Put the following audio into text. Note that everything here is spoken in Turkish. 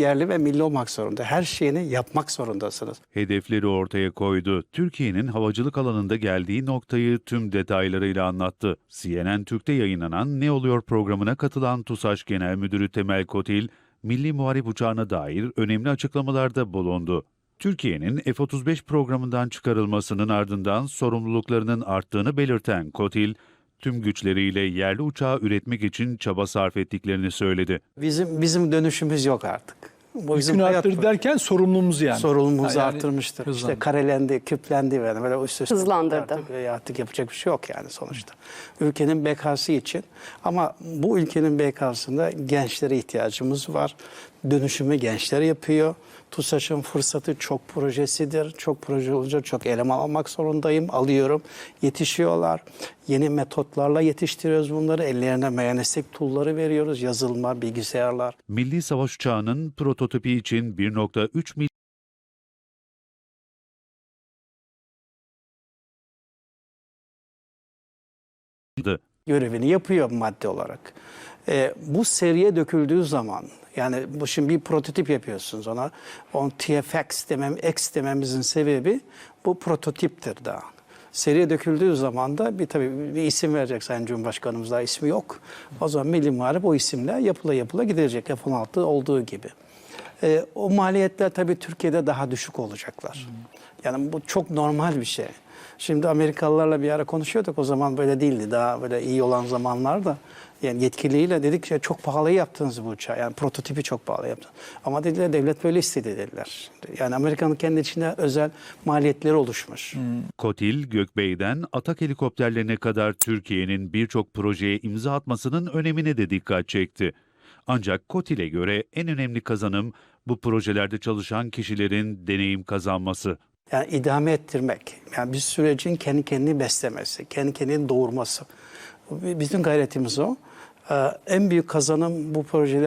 yerli ve milli olmak zorunda. Her şeyini yapmak zorundasınız. Hedefleri ortaya koydu. Türkiye'nin havacılık alanında geldiği noktayı tüm detaylarıyla anlattı. CNN Türk'te yayınlanan Ne Oluyor programına katılan TUSAŞ Genel Müdürü Temel Kotil, Milli Muharip Uçağı'na dair önemli açıklamalarda bulundu. Türkiye'nin F-35 programından çıkarılmasının ardından sorumluluklarının arttığını belirten Kotil, tüm güçleriyle yerli uçağı üretmek için çaba sarf ettiklerini söyledi. Bizim bizim dönüşümüz yok artık. Bu bizim Yükünü hayat arttır derken sorumluluğumuzu yani. sorumluluğumuzu yani arttırmıştır. hızlandı. İşte karelendi, küplendi böyle böyle üst üste. Hızlandırdı. Artık, artık yapacak bir şey yok yani sonuçta. Ülkenin bekası için ama bu ülkenin bekasında gençlere ihtiyacımız var. Dönüşümü gençler yapıyor. TUSAŞ'ın fırsatı çok projesidir. Çok proje olunca çok eleman almak zorundayım. Alıyorum. Yetişiyorlar. Yeni metotlarla yetiştiriyoruz bunları. Ellerine mühendislik tool'ları veriyoruz. Yazılma, bilgisayarlar. Milli Savaş Uçağı'nın prototipi için 1.3 milyon görevini yapıyor madde olarak. Ee, bu seriye döküldüğü zaman yani bu şimdi bir prototip yapıyorsunuz ona. On TFX demem, X dememizin sebebi bu prototiptir daha. Seriye döküldüğü zaman da bir tabii bir isim verecek Sayın Cumhurbaşkanımız daha ismi yok. O zaman Milli Muharip o isimle yapıla yapıla gidecek F-16 olduğu gibi. Ee, o maliyetler tabii Türkiye'de daha düşük olacaklar. Yani bu çok normal bir şey. Şimdi Amerikalılarla bir ara konuşuyorduk o zaman böyle değildi. Daha böyle iyi olan zamanlarda yani yetkiliyle dedik ya çok pahalı yaptınız bu uçağı. Yani prototipi çok pahalı yaptınız. Ama dediler devlet böyle istedi dediler. Yani Amerika'nın kendi içinde özel maliyetleri oluşmuş. Kotil, Gökbey'den atak helikopterlerine kadar Türkiye'nin birçok projeye imza atmasının önemine de dikkat çekti. Ancak Kotil'e göre en önemli kazanım bu projelerde çalışan kişilerin deneyim kazanması. Yani idame ettirmek. Yani bir sürecin kendi kendini beslemesi, kendi kendini doğurması. Bizim gayretimiz o. Ee, En büyük kazanım bu projeler